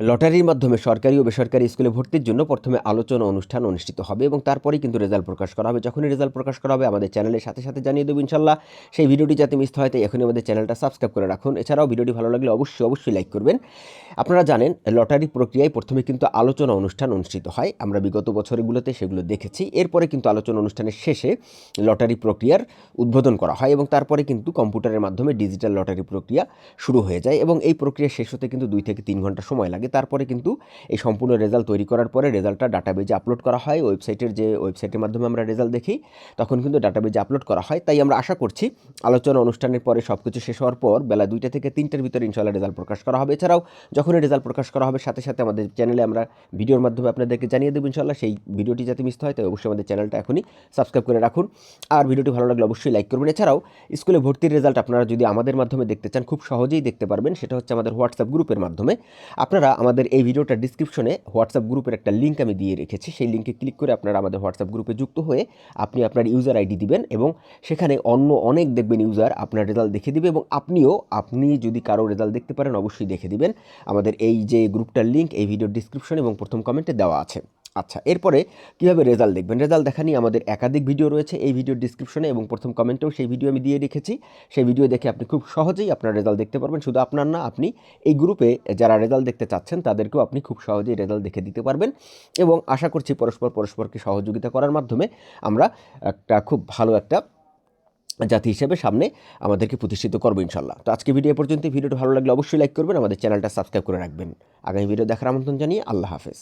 লটারির মাধ্যমে সরকারি ও বেসরকারি স্কুলে ভর্তির জন্য প্রথমে আলোচনা অনুষ্ঠান অনুষ্ঠিত হবে এবং তারপরেই কিন্তু রেজাল্ট প্রকাশ করা হবে। যখনই রেজাল্ট প্রকাশ করা হবে, আমাদের চ্যানেলের সাথে সাথে জানিয়ে দেবো ইনশাল্লাহ। সেই ভিডিওটি যাতে মিস হয়, তাই এখনই আমাদের চ্যানেলটা সাবস্ক্রাইব করে রাখুন। এছাড়াও ভিডিওটি ভালো লাগলে অবশ্যই অবশ্যই লাইক করবেন। আপনারা জানেন, লটারি প্রক্রিয়ায় প্রথমে কিন্তু আলোচনা অনুষ্ঠান অনুষ্ঠিত হয়। আমরা বিগত বছরগুলোতে সেগুলো দেখেছি। এরপরে কিন্তু আলোচনা অনুষ্ঠানের শেষে লটারি প্রক্রিয়ার উদ্বোধন করা হয় এবং তারপরে কিন্তু কম্পিউটারের মাধ্যমে ডিজিটাল লটারি প্রক্রিয়া শুরু হয়ে যায় এবং এই প্রক্রিয়া শেষ হতে কিন্তু দুই থেকে তিন ঘণ্টা সময় লাগে। তারপরে কিন্তু এই সম্পূর্ণ রেজাল্ট তৈরি করার পরে রেজাল্টটা ডাটাবেজে আপলোড করা হয়। ওয়েবসাইটের যে ওয়েবসাইটের মাধ্যমে আমরা রেজাল্ট দেখি, তখন কিন্তু ডাটাবেজে আপলোড করা হয়। তাই আমরা আশা করছি আলোচনা অনুষ্ঠানের পরে সব কিছু শেষ হওয়ার পর বেলা দুইটা থেকে তিনটার ভিতরে ইনশাল্লাহ রেজাল্ট প্রকাশ করা হবে। এছাড়াও যখনই রেজাল্ট প্রকাশ করা হবে, সাথে সাথে আমাদের চ্যানেলে আমরা ভিডিওর মাধ্যমে আপনাদেরকে জানিয়ে দেবো ইনশাল্লাহ সেই ভিডিওটি যাতে মিস হয়, তাই অবশ্যই আমাদের চ্যানেলটা এখনই সাবস্ক্রাইব করে রাখুন। আর ভিডিওটি ভালো লাগলে অবশ্যই লাইক করবেন। এছাড়াও স্কুলে ভর্তির রেজাল্ট আপনারা যদি আমাদের মাধ্যমে দেখতে চান, খুব সহজেই দেখতে পারবেন। সেটা হচ্ছে আমাদের হোয়াটসঅ্যাপ গ্রুপের মাধ্যমে। আপনারা আমাদের এই ভিডিওটা ডিসক্রিপশনে হোয়াটসঅ্যাপ গ্রুপের একটা লিঙ্ক আমি দিয়ে রেখেছি। সেই লিঙ্কে ক্লিক করে আপনারা আমাদের হোয়াটসঅ্যাপ গ্রুপে যুক্ত হয়ে আপনি আপনার ইউজার আইডি দিবেন এবং সেখানে অন্য অনেক দেখবেন ইউজার আপনার রেজাল্ট দেখে দিবে এবং আপনিও, আপনি যদি কারও রেজাল্ট দেখতে পারেন, অবশ্যই দেখে দিবেন। আমাদের এই যে গ্রুপটার লিঙ্ক এই ভিডিওর ডিসক্রিপশন এবং প্রথম কমেন্টে দেওয়া আছে। আচ্ছা এরপরে কীভাবে রেজাল্ট দেখবেন? রেজাল্ট দেখা নিয়ে আমাদের একাধিক ভিডিও রয়েছে, এই ভিডিওর ডিসক্রিপশনে এবং প্রথম কমেন্টেও সেই ভিডিও আমি দিয়ে রেখেছি। সেই ভিডিও দেখে আপনি খুব সহজেই আপনার রেজাল্ট দেখতে পারবেন। শুধু আপনার না, আপনি এই গ্রুপে যারা রেজাল্ট দেখতে চাচ্ছেন, তাদেরকেও আপনি খুব সহজেই রেজাল্ট দেখে দিতে পারবেন এবং আশা করছি পরস্পর পরস্পরকে সহযোগিতা করার মাধ্যমে আমরা একটা খুব ভালো একটা জাতি হিসেবে সামনে আমাদেরকে প্রতিষ্ঠিত করব ইনশাল্লাহ তো আজকে ভিডিও পর্যন্ত ভিডিওটা ভালো লাগলে অবশ্যই লাইক করবেন। আমাদের চ্যানেলটা সাবস্ক্রাইব করে রাখবেন। আগামী ভিডিও দেখার আমন্ত্রণ জানিয়ে আল্লাহ হাফেজ।